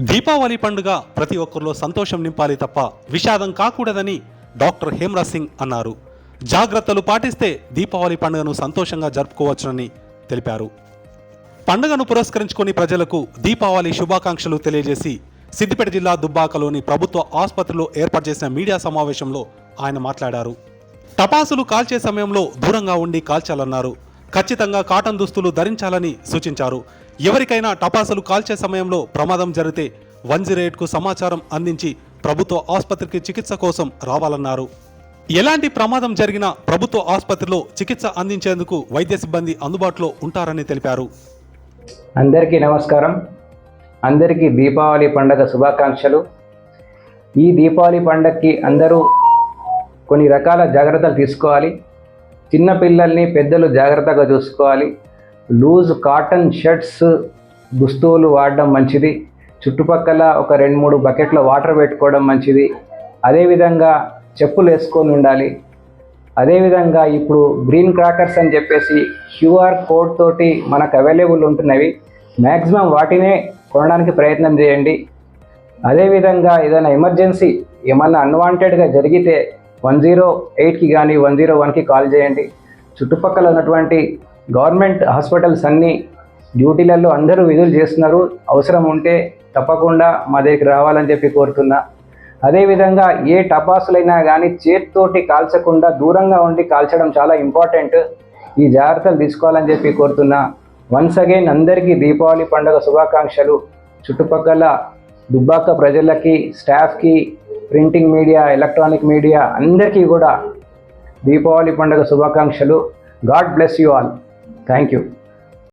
దీపావళి పండుగ ప్రతి ఒక్కరిలో సంతోషం నింపాలి తప్ప విషాదం కాకూడదని డాక్టర్ హేమ్రాజ్ సింగ్ అన్నారు. జాగ్రత్తలు పాటిస్తే దీపావళి పండుగను సంతోషంగా జరుపుకోవచ్చునని తెలిపారు. పండుగను పురస్కరించుకుని ప్రజలకు దీపావళి శుభాకాంక్షలు తెలియజేసి సిద్దిపేట జిల్లా దుబ్బాకలోని ప్రభుత్వ ఆసుపత్రిలో ఏర్పాటు చేసిన మీడియా సమావేశంలో ఆయన మాట్లాడారు. టపాసులు కాల్చే సమయంలో దూరంగా ఉండి కాల్చాలన్నారు. ఖచ్చితంగా కాటన్ దుస్తులు ధరించాలని సూచించారు. ఎవరికైనా టపాసులు కాల్చే సమయంలో ప్రమాదం జరిగితే వన్ జీరో ఎయిట్కు సమాచారం అందించి ప్రభుత్వ ఆసుపత్రికి చికిత్స కోసం రావాలన్నారు. ఎలాంటి ప్రమాదం జరిగినా ప్రభుత్వ ఆసుపత్రిలో చికిత్స అందించేందుకు వైద్య సిబ్బంది అందుబాటులో ఉంటారని తెలిపారు. అందరికీ నమస్కారం. అందరికీ దీపావళి పండగ శుభాకాంక్షలు. ఈ దీపావళి పండగకి అందరూ కొన్ని రకాల జాగ్రత్తలు తీసుకోవాలి. చిన్న పిల్లల్ని పెద్దలు జాగ్రత్తగా చూసుకోవాలి. లూజ్ కాటన్ షర్ట్స్ దుస్తువులు వాడడం మంచిది. చుట్టుపక్కల ఒక రెండు మూడు బకెట్ల వాటర్ పెట్టుకోవడం మంచిది. అదేవిధంగా చెప్పులు వేసుకొని ఉండాలి. అదేవిధంగా ఇప్పుడు గ్రీన్ క్రాకర్స్ అని చెప్పేసి క్యూఆర్ కోడ్ తోటి మనకు అవైలబుల్ ఉంటున్నవి. మ్యాక్సిమం వాటినే కొనడానికి ప్రయత్నం చేయండి. అదేవిధంగా ఏదైనా ఎమర్జెన్సీ ఏమన్నా అన్వాంటెడ్గా జరిగితే వన్ జీరో ఎయిట్కి కానీ వన్ జీరో వన్కి కాల్ చేయండి. చుట్టుపక్కల ఉన్నటువంటి గవర్నమెంట్ హాస్పిటల్స్ అన్నీ డ్యూటీలలో అందరూ విధులు చేస్తున్నారు. అవసరం ఉంటే తప్పకుండా మా దగ్గరికి రావాలని చెప్పి కోరుతున్నా. అదేవిధంగా ఏ టపాసులైనా కానీ చేతితోటి కాల్చకుండా దూరంగా ఉండి కాల్చడం చాలా ఇంపార్టెంట్. ఈ జాగ్రత్తలు తీసుకోవాలని చెప్పి కోరుతున్నా. వన్స్ అగైన్ అందరికీ దీపావళి పండుగ శుభాకాంక్షలు. చుట్టుపక్కల దుబ్బాక ప్రజలకి స్టాఫ్కి ప్రింటింగ్ మీడియా ఎలక్ట్రానిక్ మీడియా అందరికీ కూడా దీపావళి పండుగ శుభాకాంక్షలు. God bless you all. Thank you